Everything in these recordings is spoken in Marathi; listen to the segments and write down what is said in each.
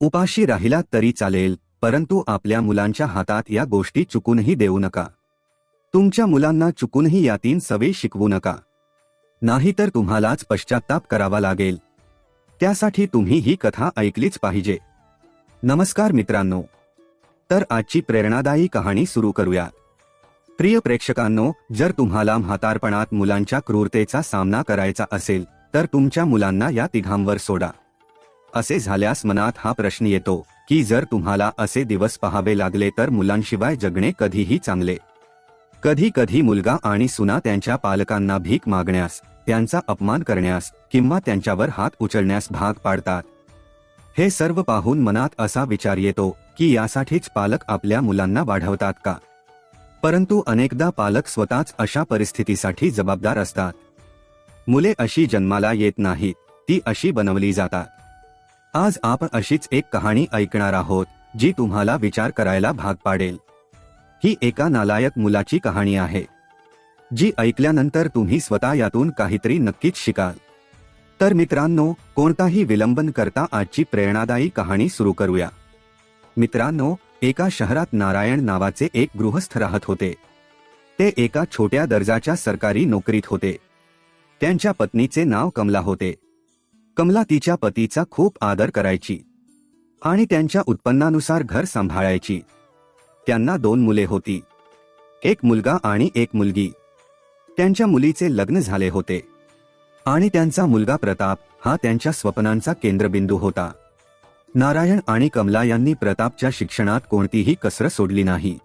उपाशी राहिलात तरी चालेल परंतु आपल्या मुलांच्या हातात या गोष्टी चुकूनही देऊ नका. तुमच्या मुलांना चुकूनही या तीन सवयी शिकवू नका. नाहीतर तुम्हालाच पश्चाताप करावा लागेल. त्यासाठी तुम्ही ही कथा ऐकलीच पाहिजे. नमस्कार मित्रांनो. तर आजची प्रेरणादायी कहाणी सुरू करूया. प्रिय प्रेक्षकांनो जर तुम्हाला म्हातारपणात मुलांच्या क्रूरतेचा सामना करायचा असेल तर तुमच्या मुलांना या तिघांवर सोडा. असे झाल्यास मनात हा प्रश्न येतो की जर तुम्हाला असे दिवस पहावे लागले तर मुलांशिवाय जगणे कधीही चांगले. कधी कधी मुलगा आणि सुना त्यांच्या पालकांना भीक मागण्यास त्यांचा अपमान करण्यास किंवा त्यांच्यावर हात उचलण्यास भाग पाडतात. हे सर्व पाहून मनात असा विचार येतो की यासाठीच पालक आपल्या मुलांना वाढवतात का? परंतु अनेकदा पालक स्वतःच अशा परिस्थितीसाठी जबाबदार असतात. मुले अशी जन्माला येत नाहीत ती अशी बनवली जातात. आज आपण अशीच एक कहाणी ऐकणार आहोत जी तुम्हाला विचार करायला भाग पाडेल. ही एका नालायक मुलाची कहाणी आहे जी ऐकल्यानंतर तुम्ही स्वतः यातून काहीतरी नक्कीच शिकाल. तर मित्रांनो कोणताही विलंबन करता आजची प्रेरणादायी कहाणी सुरू करूया. मित्रांनो एका शहरात नारायण नावाचे एक गृहस्थ राहत होते. ते एका छोट्या दर्जाच्या सरकारी नोकरीत होते. त्यांच्या पत्नीचे नाव कमला होते. कमला तिच्या पतीचा खूप आदर करायची आणि त्यांच्या उत्पन्नानुसार घर सांभाळायची. त्यांना दोन मुले होती. एक मुलगा आणि एक मुलगी. त्यांच्या मुलीचे लग्न झाले होते. आणि त्यांचा मुलगा प्रताप हा त्यांच्या स्वप्नांचा केंद्रबिंदू होता. नारायण आणि कमला यांनी प्रतापच्या शिक्षणात कोणतीही कसर सोडली नाही.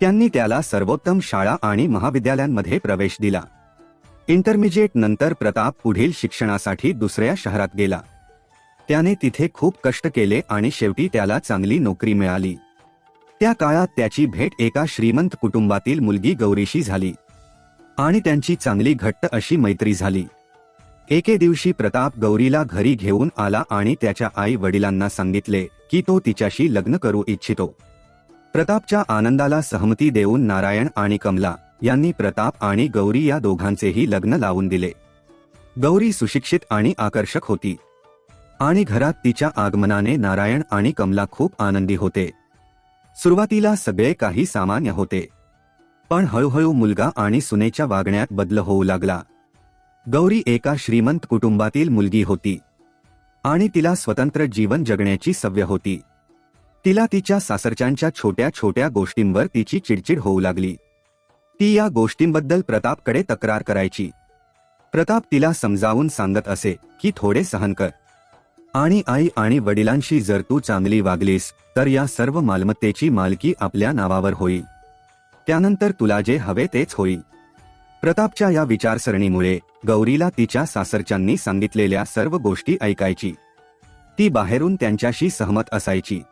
त्यांनी त्याला सर्वोत्तम शाळा आणि महाविद्यालयांमध्ये प्रवेश दिला. इंटरमिजिएट नंतर प्रताप पुढील शिक्षणासाठी दुसऱ्या शहरात गेला. त्याने तिथे खूप कष्ट केले आणि शेवटी त्याला चांगली नोकरी मिळाली. त्या काळात त्याची भेट एका श्रीमंत कुटुंबातील मुलगी गौरीशी झाली. आणि त्यांची चांगली घट्ट अशी मैत्री झाली. एके दिवशी प्रताप गौरीला घरी घेऊन आला आणि त्याच्या आई वडिलांना सांगितले की तो तिच्याशी लग्न करू इच्छितो. प्रतापच्या आनंदाला सहमती देऊन नारायण आणि कमला यांनी प्रताप आणि गौरी या दोघांचेही लग्न लावून दिले. गौरी सुशिक्षित आणि आकर्षक होती. आणि घरात तिच्या आगमनाने नारायण आणि कमला खूप आनंदी होते. सुरुवातीला सगळे काही सामान्य होते. पण हळूहळू मुलगा आणि सुनेच्या वागण्यात बदल होऊ लागला. गौरी एका श्रीमंत कुटुंबातील मुलगी होती. आणि तिला स्वतंत्र जीवन जगण्याची सव्य होती. तिला तिच्या सासरच्यांच्या छोट्या छोट्या गोष्टींवर तिची चिडचिड होऊ लागली. ती या गोष्टींबद्दल प्रतापकडे तक्रार करायची. प्रताप तिला समजावून सांगत असे की थोडे सहन कर. आणि आई आणि वडिलांशी जर तू चांगली वागलीस तर या सर्व मालमत्तेची मालकी आपल्या नावावर होईल. त्यानंतर तुला जे हवे तेच होईल. प्रतापच्या या विचारसरणीमुळे गौरीला तिच्या सासरच्यांनी सांगितलेल्या सर्व गोष्टी ऐकायची. ती बाहेरून त्यांच्याशी सहमत असायची.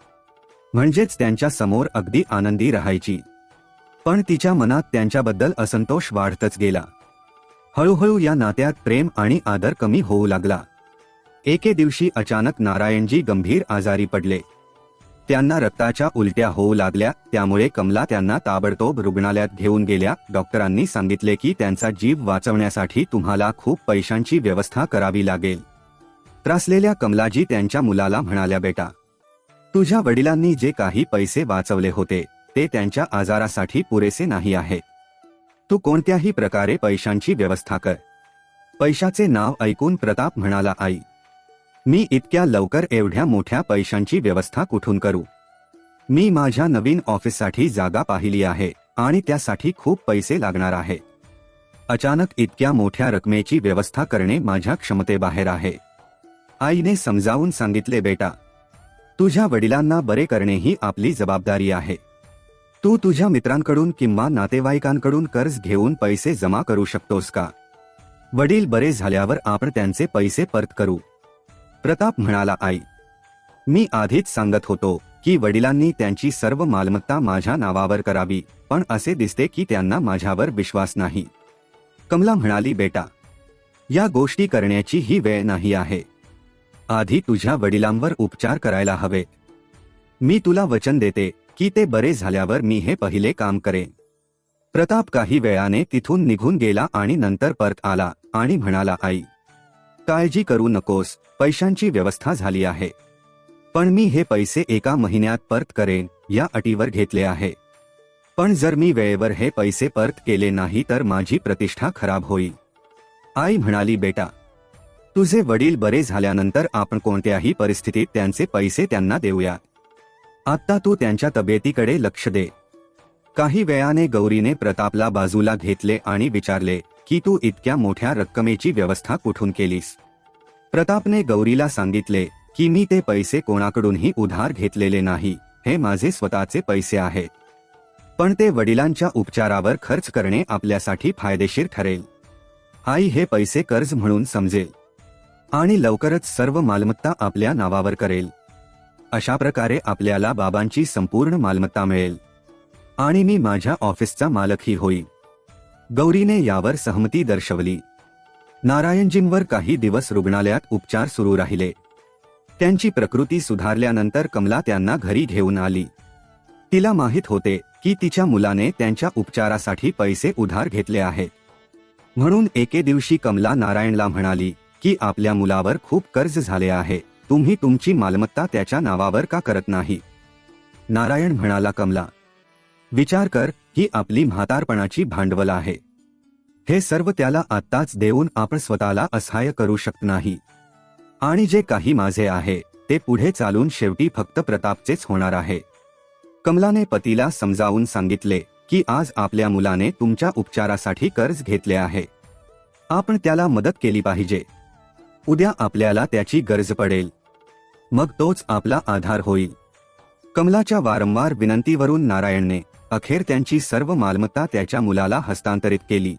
म्हणजेच त्यांच्यासमोर अगदी आनंदी राहायची. पण तिच्या मनात त्यांच्याबद्दल असंतोष वाढतच गेला. हळूहळू या नात्यात प्रेम आणि आदर कमी होऊ लागला. एके दिवशी अचानक नारायणजी गंभीर आजारी पडले. त्यांना रक्ताच्या उलट्या होऊ लागल्या त्यामुळे कमला त्यांना ताबडतोब रुग्णालयात घेऊन गेल्या. डॉक्टरांनी सांगितले की त्यांचा जीव वाचवण्यासाठी तुम्हाला खूप पैशांची व्यवस्था करावी लागेल. त्रासलेल्या कमलाजी त्यांच्या मुलाला म्हणाल्या बेटा तुझ्या वडिलांनी जे काही पैसे वाचवले होते ते त्यांच्या आजारासाठी पुरेसे नाही आहेत तू कोणत्याही प्रकारे पैशांची व्यवस्था कर. पैशाचे नाव ऐकून प्रताप म्हणाला आई मी इतक्या लवकर एवढ्या मोठ्या पैशांची व्यवस्था कुठून करू? मी माझ्या नवीन ऑफिससाठी जागा पाहिली आहे आणि त्यासाठी खूप पैसे लागणार आहे. अचानक इतक्या मोठ्या रकमेची व्यवस्था करणे माझ्या क्षमतेबाहेर आहे. आईने समजावून सांगितले बेटा तुझ्या वडिलांना बरे करणे ही आपली जबाबदारी आहे. तू तुझ्या मित्रांकडून किंवा नातेवाईकांकडून कर्ज घेऊन पैसे जमा करू शकतोस का? वडील बरे झाल्यावर आपण त्यांचे पैसे परत करू. प्रताप म्हणाला आई मी आधीच सांगत होतो की वडिलांनी त्यांची सर्व मालमत्ता माझ्या नावावर करावी पण असे दिसते की त्यांना माझ्यावर विश्वास नाही. कमला म्हणाली बेटा या गोष्टी करण्याची ही वेळ नाही आहे. आधी तुझ्या वडिलांवर उपचार करायला हवे. मी तुला वचन देते की ते बरे झाल्यावर मी हे पहिले काम करेन. प्रताप काही वेळाने तिथून निघून गेला आणि नंतर परत आला आणि म्हणाला आई काळजी करू नकोस पैशांची व्यवस्था झाली आहे. पण मी हे पैसे एका महिन्यात परत करेन या अटीवर घेतले आहे. पण जर मी वेळेवर हे पैसे परत केले नाही तर माझी प्रतिष्ठा खराब होईल. आई म्हणाली बेटा तुझे वडील बरे झाल्यानंतर आपण कोणत्याही परिस्थितीत त्यांचे पैसे त्यांना देऊया. आत्ता तू त्यांच्या तब्येतीकडे लक्ष दे. काही वेळाने गौरीने प्रतापला बाजूला घेतले आणि विचारले की तू इतक्या मोठ्या रक्कमेची व्यवस्था कुठून केलीस? प्रतापने गौरीला सांगितले की मी ते पैसे कोणाकडूनही उधार घेतलेले नाही हे माझे स्वतःचे पैसे आहेत पण ते वडिलांच्या उपचारावर खर्च करणे आपल्यासाठी फायदेशीर ठरेल. आई हे पैसे कर्ज म्हणून समजेल आणि लवकरच सर्व मालमत्ता आपल्या नावावर करेल. अशा प्रकारे आपल्याला बाबांची संपूर्ण मालमत्ता मिळेल. आणि मी माझ्या ऑफिसचा मालकही होईल गौरीने यावर सहमती दर्शवली. नारायणजींवर काही दिवस रुग्णालयात उपचार सुरू राहिले. त्यांची प्रकृती सुधारल्यानंतर कमला त्यांना घरी घेऊन आली. तिला माहीत होते की तिच्या मुलाने त्यांच्या उपचारासाठी पैसे उधार घेतले आहेत. म्हणून एके दिवशी कमला नारायणला म्हणाली की आपल्या मुलावर खूप कर्ज झाले आहे. तुम्ही तुमची मालमत्ता त्याच्या नावावर का करत नाही? नारायण म्हणाला कमला विचार कर ही आपली म्हातारपणाची भांडवल आहे. हे सर्व त्याला आत्ताच देऊन आपण स्वतःला असहाय्य करू शकत नाही. आणि जे काही माझे आहे ते पुढे चालून शेवटी फक्त प्रतापचेच होणार आहे. कमलाने पतीला समजावून सांगितले की आज आपल्या मुलाने तुमच्या उपचारासाठी कर्ज घेतले आहे. आपण त्याला मदत केली पाहिजे. उद्या आपल्याला त्याची गरज पडेल. मग तोच आपला आधार होईल. कमलाच्या वारंवार विनंतीवरून नारायणने अखेर त्यांची सर्व मालमत्ता त्याच्या मुलाला हस्तांतरित केली.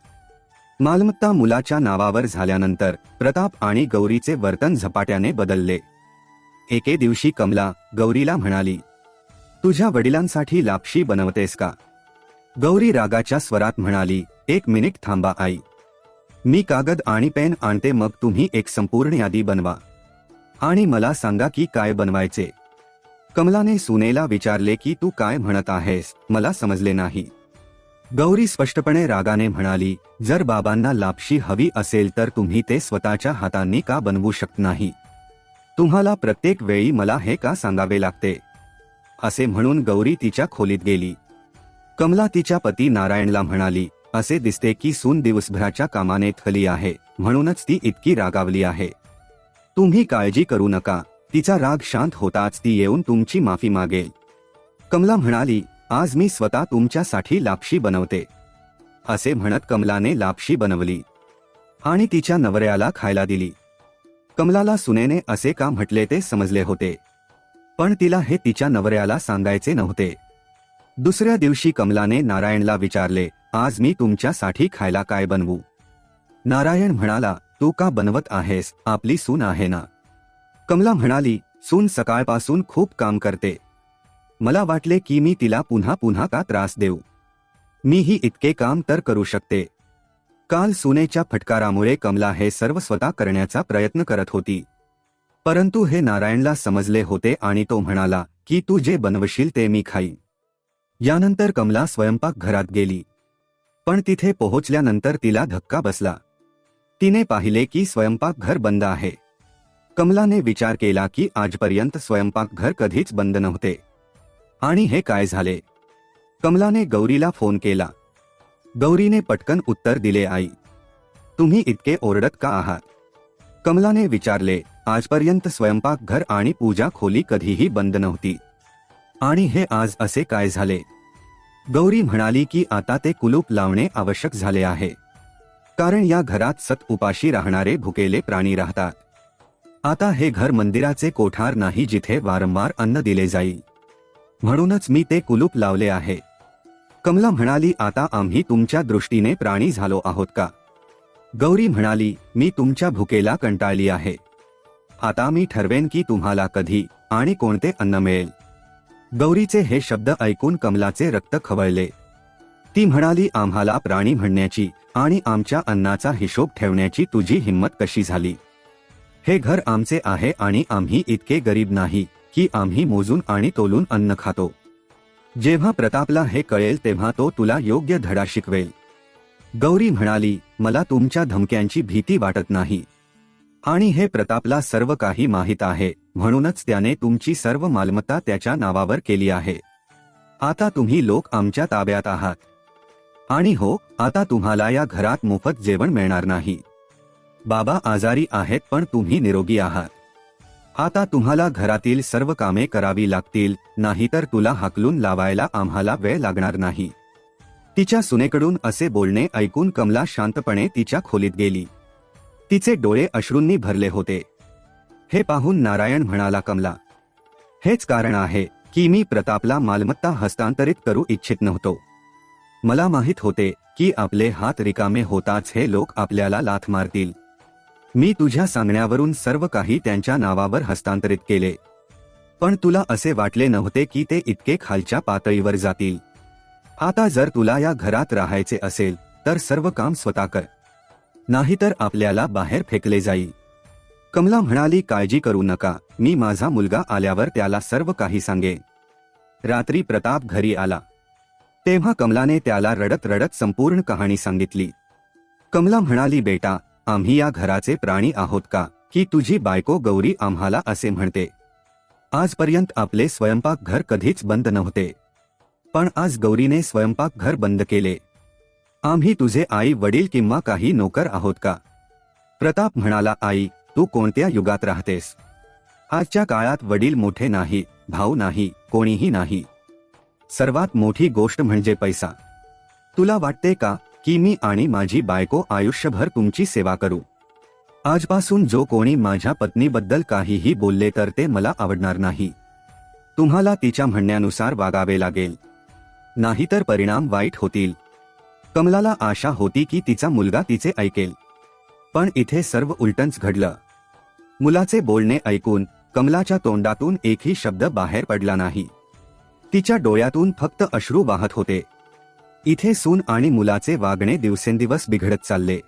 मालमत्ता मुलाच्या नावावर झाल्यानंतर प्रताप आणि गौरीचे वर्तन झपाट्याने बदलले. एके दिवशी कमला गौरीला म्हणाली तुझ्या वडिलांसाठी लापशी बनवतेस का? गौरी रागाच्या स्वरात म्हणाली एक मिनिट थांबा आई. मी कागद आणि पेन आणते मग तुम्ही एक संपूर्ण यादी बनवा. आणि मला सांगा की काय बनवायचे? कमलाने सुनेला विचारले की तू काय म्हणत आहेस? मला समजले नाही. गौरी स्पष्टपणे रागाने म्हणाली जर बाबांना लापशी हवी असेल तर तुम्ही ते स्वतःच्या हातांनी का बनवू शकत नाही? तुम्हाला प्रत्येक वेळी मला हे का सांगावे लागते? असे म्हणून गौरी तिच्या खोलीत गेली. कमला तिच्या पती नारायणला म्हणाली असे दिसते की सून दिवसभराच्या कामाने थली आहे म्हणूनच ती इतकी रागावली आहे. तुम्ही काळजी करू नका. तिचा राग शांत होताच ती येऊन तुमची माफी मागेल. कमला म्हणाली आज मी स्वतः तुमच्यासाठी लापशी बनवते. असे म्हणत कमलाने लापशी बनवली. आणि तिच्या नवऱ्याला खायला दिली. कमलाला सुनेने असे का म्हटले ते समजले होते. पण तिला हे तिच्या नवऱ्याला सांगायचे नव्हते. दुसऱ्या दिवशी कमलाने नारायणला विचारले आज मी तुमच्यासाठी खायला काय बनवू? नारायण म्हणाला तू का बनवत आहेस? आपली सून आहे ना? कमला म्हणाली सून सकाळपासून खूप काम करते. मला वाटले की मी तिला पुन्हा पुन्हा का त्रास देऊ? मीही इतके काम तर करू शकते. काल सुनेच्या फटकारामुळे कमला हे सर्व स्वतः करण्याचा प्रयत्न करत होती. परंतु हे नारायणला समजले होते आणि तो म्हणाला की तू जे बनवशील ते मी खाईन. यानंतर कमला स्वयंपाक घरात गेली. पण तिथे पोहोचल्यानंतर तिला धक्का बसला. तिने पाहिले की स्वयंपाकघर बंद आहे. कमलाने विचार केला की आजपर्यंत स्वयंपाकघर कधीच बंद नव्हते. आणि हे काय झाले? कमलाने गौरीला फोन केला. गौरीने पटकन उत्तर दिले आई तुम्ही इतके ओरडत का आहात? कमलाने विचारले आजपर्यंत स्वयंपाकघर आणि पूजा खोली कधीही बंद नव्हती. आणि हे आज असे काय झाले? गौरी म्हणाली की आता ते कुलूप लावणे आवश्यक झाले आहे. कारण या घरात सत उपाशी राहणारे भुकेले प्राणी राहतात. आता हे घर मंदिराचे कोठार नाही जिथे वारंवार अन्न दिले जाईल. म्हणूनच मी ते कुलूप लावले आहे. कमला म्हणाली आता आम्ही तुमच्या दृष्टीने प्राणी झालो आहोत का? गौरी म्हणाली मी तुमच्या भुकेला कंटाळली आहे. आता मी ठरवेन की तुम्हाला कधी आणि कोणते अन्न मिळेल. गौरीचे हे शब्द ऐकून कमलाचे रक्त खवळले. ती म्हणाली आम्हाला प्राणी म्हणण्याची आणि आमच्या अन्नाचा हिशोब ठेवण्याची तुझी हिंमत कशी झाली? हे घर आमचे आहे आणि आम्ही इतके गरीब नाही की आम्ही मोजून आणि तोलून अन्न खातो. जेव्हा प्रतापला हे कळेल तेव्हा तो तुला योग्य धडा शिकवेल. गौरी म्हणाली मला तुमच्या धमक्यांची भीती वाटत नाही. आणि हे प्रतापला सर्व काही माहीत आहे म्हणूनच त्याने तुमची सर्व मालमत्ता त्याच्या नावावर केली आहे. आता तुम्ही लोक आमच्या ताब्यात आहात. आणि हो आता तुम्हाला या घरात मोफत जेवण मिळणार नाही. बाबा आजारी आहेत पण तुम्ही निरोगी आहात. आता तुम्हाला घरातील सर्व कामे करावी लागतील नाहीतर तुला हाकलून लावायला आम्हाला वेळ लागणार नाही. तिच्या सुनेकडून असे बोलणे ऐकून कमला शांतपणे तिच्या खोलीत गेली. तिचे डोळे अश्रूंनी भरले होते. हे पाहून नारायण म्हणाला कमला हेच कारण आहे की मी प्रतापला मालमत्ता हस्तांतरित करू इच्छित नव्हतो. मला माहीत होते की आपले हात रिकामे होताच हे लोक आपल्याला लाथ मारतील. मी तुझ्या सांगण्यावरून सर्व काही त्यांच्या नावावर हस्तांतरित केले. पण तुला असे वाटले नव्हते की ते इतके खालच्या पातळीवर जातील. आता जर तुला या घरात राहायचे असेल तर सर्व काम स्वतः कर. नाहीतर आपल्याला बाहेर फेकले जाईल. कमला म्हणाली काळजी करू नका. मी माझा मुलगा आल्यावर त्याला सर्व काही सांगे रात्री प्रताप घरी आला. तेव्हा कमलाने त्याला रडत रडत संपूर्ण कहाणी सांगितली. कमला म्हणाली बेटा आम्ही या घराचे प्राणी आहोत का? की तुझी बायको गौरी आम्हाला असे म्हणते. आजपर्यंत आपले स्वयंपाक घर कधीच बंद नव्हते. पण आज गौरीने स्वयंपाक घर बंद केले. आम्ही तुझे आई वडील किंवा काही नोकर आहोत का? प्रताप म्हणाला आई तू कोणत्या युगात राहतेस? आजच्या काळात वडील मोठे नाही भाऊ नाही कोणीही नाही. सर्वात मोठी गोष्ट म्हणजे पैसा. तुला वाटते का की मी आणि माझी बायको आयुष्यभर तुमची सेवा करू? आजपासून जो कोणी माझ्या पत्नीबद्दल काहीही बोलले तर ते मला आवडणार नाही. तुम्हाला तिच्या म्हणण्यानुसार वागावे लागेल. नाहीतर परिणाम वाईट होतील. कमलाला आशा होती की तिचा मुलगा तिचे ऐकेल. पण इथे सर्व उलटंच घडलं. मुलाचे बोलणे ऐकून कमलाच्या तोंडातून एकही शब्द बाहेर पडला नाही. तिच्या डोळ्यातून फक्त अश्रू वाहत होते. इथे सून आणि मुलाचे वागणे दिवसेंदिवस बिघडत चालले.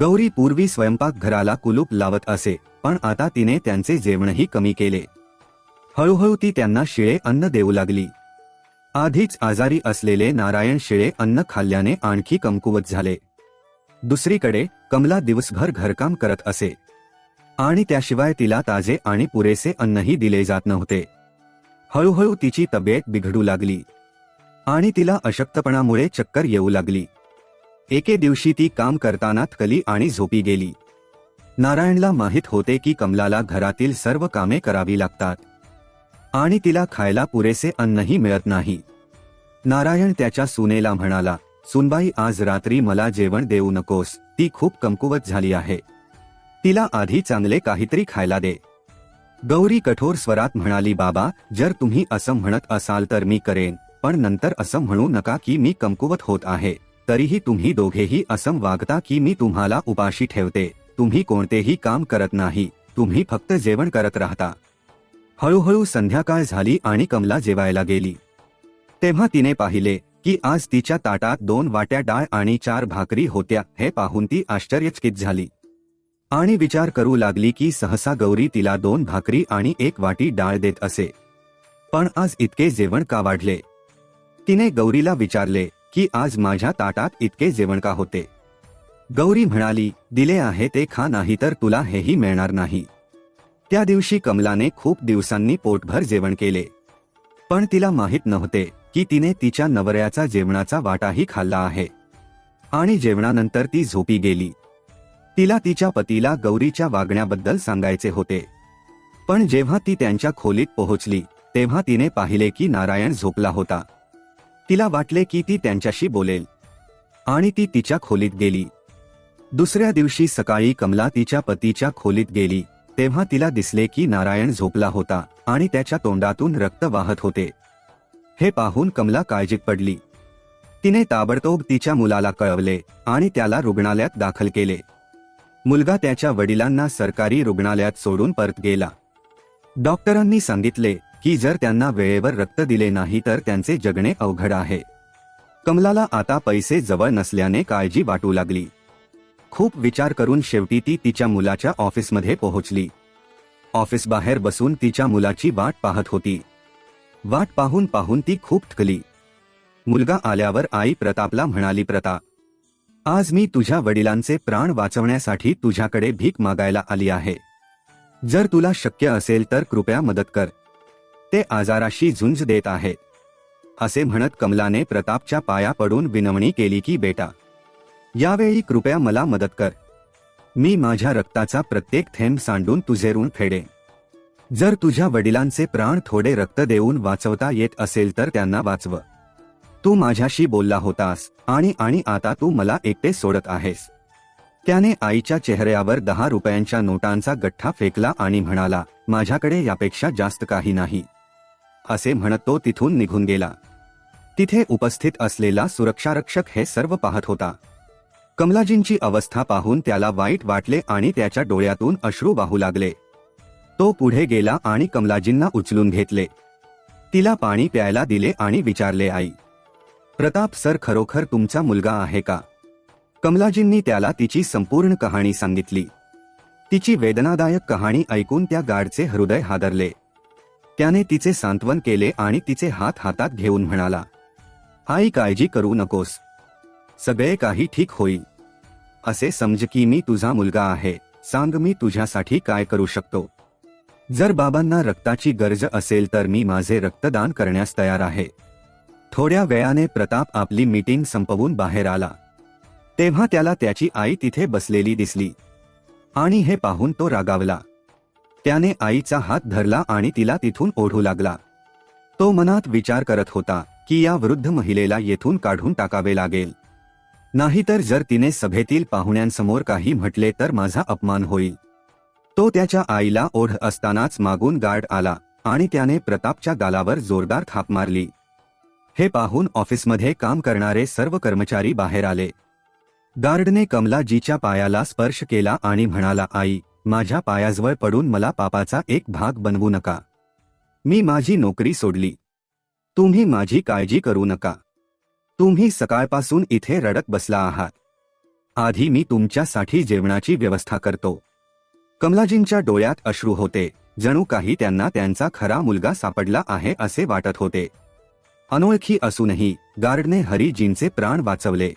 गौरी पूर्वी स्वयंपाकघराला कुलूप लावत असे पण आता तिने त्यांचे जेवणही कमी केले. हळूहळू ती त्यांना शिळे अन्न देऊ लागली. आधीच आजारी असलेले नारायण शिळे अन्न खाल्ल्याने आणखी कमकुवत झाले. दुसरीकडे कमला दिवसभर घरकाम करत असे. आणि त्याशिवाय तिला ताजे आणि पुरेसे अन्नही दिले जात नव्हते. हळूहळू तिची तब्येत बिघडू लागली. आणि तिला अशक्तपणामुळे चक्कर येऊ लागली. एके दिवशी ती काम करताना थकली आणि झोपी गेली. नारायणला माहीत होते की कमलाला घरातील सर्व कामे करावी लागतात. आणि तिला खायला पुरेसे अन्नही मिळत नाही. नारायण त्याच्या सुनेला म्हणाला सुनबाई आज रात्री मला जेवण देऊ नकोस. ती खूप कमकुवत झाली आहे. तिला आधी चांगले काहीतरी खायला दे. गौरी कठोर स्वरात म्हणाली बाबा जर तुम्ही असं म्हणत असाल तर मी करेन पण नंतर असं म्हणू नका की मी कमकुवत होत आहे. तरीही तुम्ही दोघेही असं वागता की मी तुम्हाला उपाशी ठेवते. तुम्ही कोणतेही काम करत नाही. तुम्ही फक्त जेवण करत राहता. हळूहळू संध्याकाळ झाली आणि कमला जेवायला गेली. तेव्हा तिने पाहिले की आज तिच्या ताटात दोन वाट्या डाळ आणि चार भाकरी होत्या. हे पाहून ती आश्चर्यचकित झाली. आणि विचार करू लागली की सहसा गौरी तिला दोन भाकरी आणि एक वाटी डाळ देत असे. पण आज इतके जेवण का वाढले? तिने गौरीला विचारले की आज माझ्या ताटात इतके जेवण का होते? गौरी म्हणाली दिले आहे ते खा नाही तर तुला हेही मिळणार नाही. त्या दिवशी कमलाने खूप दिवसांनी पोटभर जेवण केले. पण तिला माहीत नव्हते की तिने तिच्या नवऱ्याचा जेवणाचा वाटाही खाल्ला आहे. आणि जेवणानंतर ती झोपी गेली. तिला तिच्या पतीला गौरीच्या वागण्याबद्दल सांगायचे होते. पण जेव्हा ती त्यांच्या खोलीत पोहोचली तेव्हा तिने पाहिले की नारायण झोपला होता. तिला वाटले की ती त्यांच्याशी बोलेल. आणि ती तिच्या खोलीत गेली. दुसऱ्या दिवशी सकाळी कमला तिच्या पतीच्या खोलीत गेली तेव्हा तिला दिसले की नारायण झोपला होता आणि त्याच्या तोंडातून रक्त वाहत होते. हे पाहून कमला काळजीत पडली. तिने ताबडतोब तिच्या मुलाला कळवले आणि त्याला रुग्णालयात दाखल केले. मुलगा त्याच्या वडिलांना सरकारी रुग्णालयात सोडून परत गेला. डॉक्टरांनी सांगितले की जर त्यांना वेळेवर रक्त दिले नाही तर त्यांचे जगणे अवघड आहे. कमलाला आता पैसे जवळ नसल्याने काळजी वाटू लागली. खूप विचार करून शेवटी ती तिच्या मुलाच्या ऑफिसमध्ये पोहोचली. ऑफिस बाहेर बसून तिच्या मुलाची वाट पाहत होती. वाट पाहून पाहून ती खूप थकली. मुलगा आल्यावर आई प्रतापला म्हणाली प्रताप आज मी तुझ्या वडिलांचे प्राण वाचवण्यासाठी तुझ्याकडे भीक मागायला आली आहे. जर तुला शक्य असेल तर कृपया मदत कर. ते आजाराशी झुंज देत आहेत असे म्हणत कमलाने प्रतापच्या पाया पडून विनवणी केली की बेटा यावेळी कृपया मला मदत कर. मी माझ्या रक्ताचा प्रत्येक थेंब सांडून तुझे ऋण फेडे. जर तुझ्या वडिलांचे प्राण थोडे रक्त देऊन वाचवता येत असेल तर त्यांना वाचव. तू माझ्याशी बोलला होतास आणि आणि आता तू मला एकटे सोडत आहेस. त्याने आईच्या चेहऱ्यावर दहा रुपयांच्या नोटांचा गठ्ठा फेकला आणि म्हणाला माझ्याकडे यापेक्षा जास्त काही नाही. असे म्हणत तो तिथून निघून गेला. तिथे उपस्थित असलेला सुरक्षारक्षक हे सर्व पाहत होता. कमलाजींची अवस्था पाहून त्याला वाईट वाटले आणि त्याच्या डोळ्यातून अश्रू वाहू लागले. तो पुढे गेला आणि कमलाजींना उचलून घेतले. तिला पाणी प्यायला दिले आणि विचारले आई प्रताप सर खरोखर तुमचा मुलगा आहे का? कमलाजींनी त्याला तिची संपूर्ण कहाणी सांगितली. तिची वेदनादायक कहाणी ऐकून त्या गाडचे हृदय हादरले. त्याने तिचे सांत्वन केले आणि तिचे हात हातात घेऊन म्हणाला आई काळजी करू नकोस. सगळे काही ठीक होईल. असे समज की मी तुझा मुलगा आहे. सांग मी तुझ्यासाठी काय करू शकतो. जर बाबांना रक्ताची गरज असेल तर मी माझे रक्तदान करण्यास तयार आहे. थोड्या वेळाने प्रताप आपली मीटिंग संपवून बाहेर आला. तेव्हा त्याला त्याची आई तिथे बसलेली दिसली. आणि हे पाहून तो रागावला. त्याने आईचा हात धरला आणि तिला तिथून ओढू लागला. तो मनात विचार करत होता की या वृद्ध महिलेला येथून काढून टाकावे लागेल. नाहीतर जर तिने सभेतील पाहुण्यांसमोर काही म्हटले तर माझा अपमान होईल. तो त्याच्या आईला ओढ असतानाच मागून गार्ड आला आणि त्याने प्रतापच्या गालावर जोरदार थाप मारली. हे पाहून ऑफिसमध्ये काम करणारे सर्व कर्मचारी बाहेर आले. गार्डने कमलाजीच्या पायाला स्पर्श केला आणि म्हणाला आई माझ्या पायाजवळ पडून मला पापाचा एक भाग बनवू नका. मी माझी नोकरी सोडली. तुम्ही माझी काळजी करू नका. तुम्ही सकाळपासून इथे रडत बसला आहात. आधी मी तुमच्यासाठी जेवणाची व्यवस्था करतो. कमलाजींच्या डोळ्यात अश्रू होते. जणू काही त्यांना त्यांचा खरा मुलगा सापडला आहे असे वाटत होते. अनोळखी असूनही गार्डने हरिजींचे प्राण वाचवले.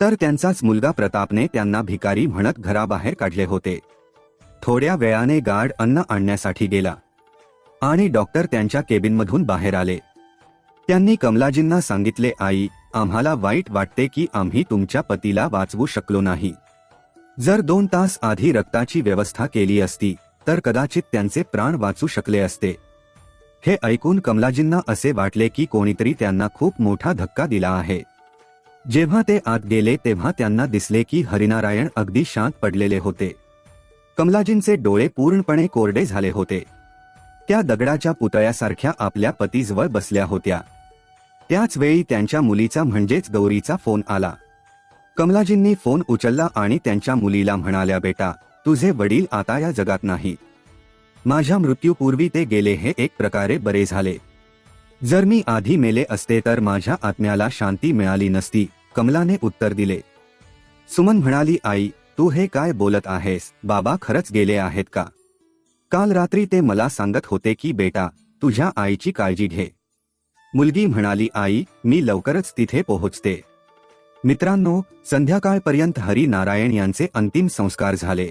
तर त्यांचाच मुलगा प्रतापने त्यांना भिकारी म्हणत घराबाहेर काढले होते. थोड्या वेळाने गार्ड अन्न आणण्यासाठी गेला. आणि डॉक्टर त्यांच्या केबिनमधून बाहेर आले. त्यांनी कमलाजींना सांगितले आई आम्हाला वाईट वाटते की आम्ही तुमच्या पतीला वाचवू शकलो नाही. जर दोन तास आधी रक्ताची व्यवस्था केली असती तर कदाचित त्यांचे प्राण वाचू शकले असते. हे ऐकून कमलाजींना असे वाटले की कोणीतरी त्यांना खूप मोठा धक्का दिला आहे. जेव्हा ते आत गेले तेव्हा त्यांना दिसले की हरिनारायण अगदी शांत पडलेले होते. कमलाजींचे डोळे पूर्णपणे कोरडे झाले होते. त्या दगडाच्या पुतळ्यासारख्या आपल्या पतीजवळ बसल्या होत्या. त्याच वेळी त्यांच्या मुलीचा म्हणजेच गौरीचा फोन आला. कमलाजींनी फोन उचलला आणि त्यांच्या मुलीला म्हणाल्या बेटा तुझे वडील आता या जगात नाही. माझ्या मृत्यूपूर्वी ते गेले हे एक प्रकारे बरे झाले. जर मी आधी मेले असते तर माझ्या आत्म्याला शांती मिळाली नसती कमलाने उत्तर दिले. सुमन म्हणाली आई तू हे काय बोलत आहेस? बाबा खरंच गेले आहेत का? काल रात्री ते मला सांगत होते की बेटा तुझ्या आईची काळजी घे. मुलगी म्हणाली आई मी लवकरच तिथे पोहोचते. मित्रांनो संध्याकाळपर्यंत हरी नारायण यांचे अंतिम संस्कार झाले.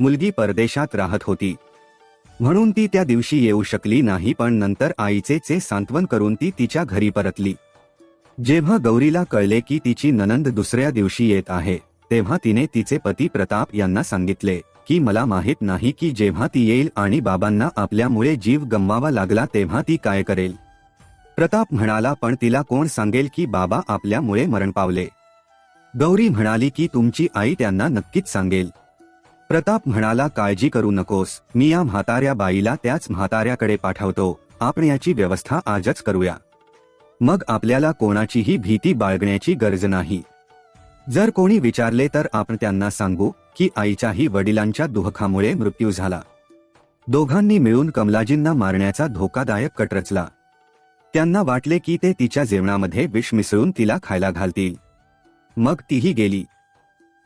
मुलगी परदेशात राहत होती. म्हणून ती त्या दिवशी येऊ शकली नाही पण नंतर आईचे चे सांत्वन करून ती तिच्या घरी परतली. जेव्हा गौरीला कळले की तिची ननंद दुसऱ्या दिवशी येत आहे तेव्हा तिने तिचे पती प्रताप यांना सांगितले की मला माहीत नाही की जेव्हा ती येईल आणि बाबांना आपल्यामुळे जीव गमवावा लागला तेव्हा ती काय करेल. प्रताप म्हणाला पण तिला कोण सांगेल की बाबा आपल्यामुळे मरण पावले? गौरी म्हणाली की तुमची आई त्यांना नक्कीच सांगेल. प्रताप म्हणाला काळजी करू नकोस. मी या म्हाताऱ्या बाईला त्याच म्हाताऱ्याकडे पाठवतो. आपण याची व्यवस्था आजच करूया. मग आपल्याला कोणाचीही भीती बाळगण्याची गरज नाही. जर कोणी विचारले तर आपण त्यांना सांगू की आईच्याही वडिलांच्या दुःखामुळे मृत्यू झाला. दोघांनी मिळून कमलाजींना मारण्याचा धोकादायक कट रचला. त्यांना वाटले की ते तिच्या जेवणामध्ये विष मिसळून तिला खायला घालतील. मग तीही गेली.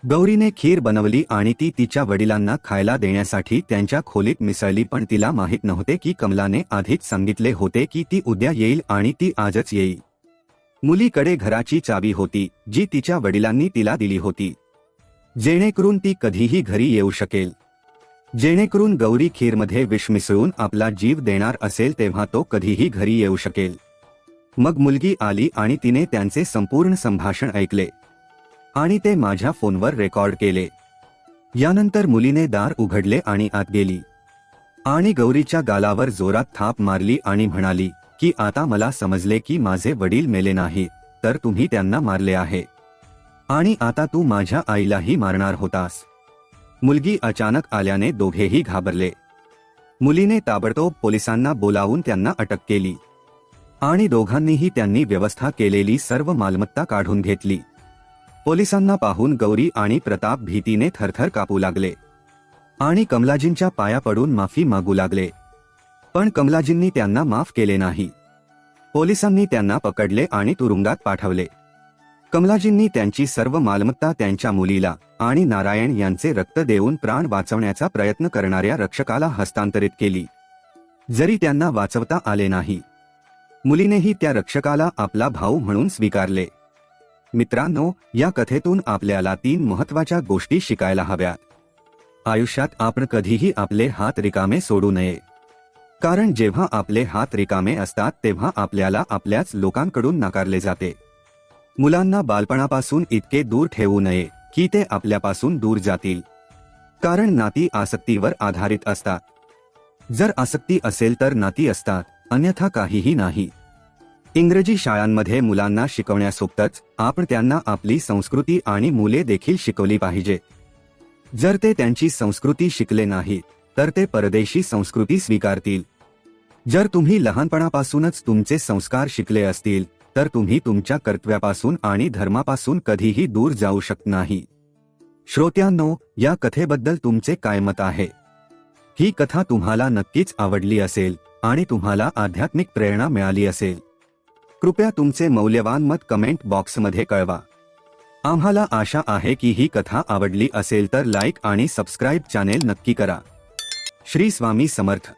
गौरीने खीर बनवली आणि ती तिच्या वडिलांना खायला देण्यासाठी त्यांच्या खोलीत मिसळली पण तिला माहीत नव्हते की कमलाने आधीच सांगितले होते की ती उद्या येईल आणि ती आजच येईल. मुलीकडे घराची चावी होती जी तिच्या वडिलांनी तिला दिली होती. जेणेकरून ती कधीही घरी येऊ शकेल. जेणेकरून गौरी खीरमध्ये विष मिसळून आपला जीव देणार असेल तेव्हा तो कधीही घरी येऊ शकेल. मग मुलगी आली आणि तिने त्यांचे संपूर्ण संभाषण ऐकले. आणि ते माझ्या फोनवर रेकॉर्ड केले. यानंतर मुलीने दार उघडले आणि आत गेली. आणि गौरीच्या गालावर जोरात थाप मारली आणि म्हणाली की आता मला समजले की माझे वडील मेले नाही तर तुम्ही त्यांना मारले आहे. आणि आता तू माझ्या आईलाही मारणार होतास. मुलगी अचानक आल्याने दोघेही घाबरले. मुलीने ताबडतोब पोलिसांना बोलावून त्यांना अटक केली. आणि दोघांनीही त्यांनी व्यवस्था केलेली सर्व मालमत्ता काढून घेतली. पोलिसांना पाहून गौरी आणि प्रताप भीतीने थरथर कापू लागले. आणि कमलाजींच्या पाया पडून माफी मागू लागले. पण कमलाजींनी त्यांना माफ केले नाही. पोलिसांनी त्यांना पकडले आणि तुरुंगात पाठवले. कमलाजींनी त्यांची सर्व मालमत्ता त्यांच्या मुलीला आणि नारायण यांचे रक्त देऊन प्राण वाचवण्याचा प्रयत्न करणाऱ्या रक्षकाला हस्तांतरित केली. जरी त्यांना वाचवता आले नाही. मुलीनेही त्या रक्षकाला आपला भाऊ म्हणून स्वीकारले. मित्रांनो या कथेतून आपल्याला तीन महत्त्वाच्या गोष्टी शिकायला हव्यात आयुष्यात आपण कधीही आपले हात रिकामे सोडू नये. कारण जेव्हा आपले हात रिकामे असतात तेव्हा आपल्याला आपल्याच लोकांकडून नाकारले जाते. मुलांना बालपणापासून इतके दूर ठेवू नये की ते आपल्यापासून दूर जातील. कारण नाती आसक्तीवर आधारित असतात. जर आसक्ती असेल तर नाती असतात अन्यथा काहीही नाही. इंग्रजी शाळांमध्ये मुलांना शिकवण्यासोबतच आपण त्यांना आपली संस्कृती आणि मुले देखील शिकवली पाहिजे. जर ते त्यांची संस्कृती शिकले नाही तर ते परदेशी संस्कृती स्वीकारतील. जर तुम्ही लहानपणापासूनच तुमचे संस्कार शिकले असतील तर तुम्ही तुमच्या कर्तव्यापासून आणि धर्मापासून कधीही दूर जाऊ शकत नाही. श्रोत्यांनो या कथेबद्दल तुमचे काय मत आहे? ही कथा तुम्हाला नक्कीच आवडली असेल आणि तुम्हाला आध्यात्मिक प्रेरणा मिळाली असेल. कृपया तुमचे मौल्यवान मत कमेंट बॉक्समध्ये कळवा. आम्हाला आशा आहे की ही कथा आवडली असेल तर लाईक आणि सबस्क्राईब चॅनेल नक्की करा. श्री स्वामी समर्थ.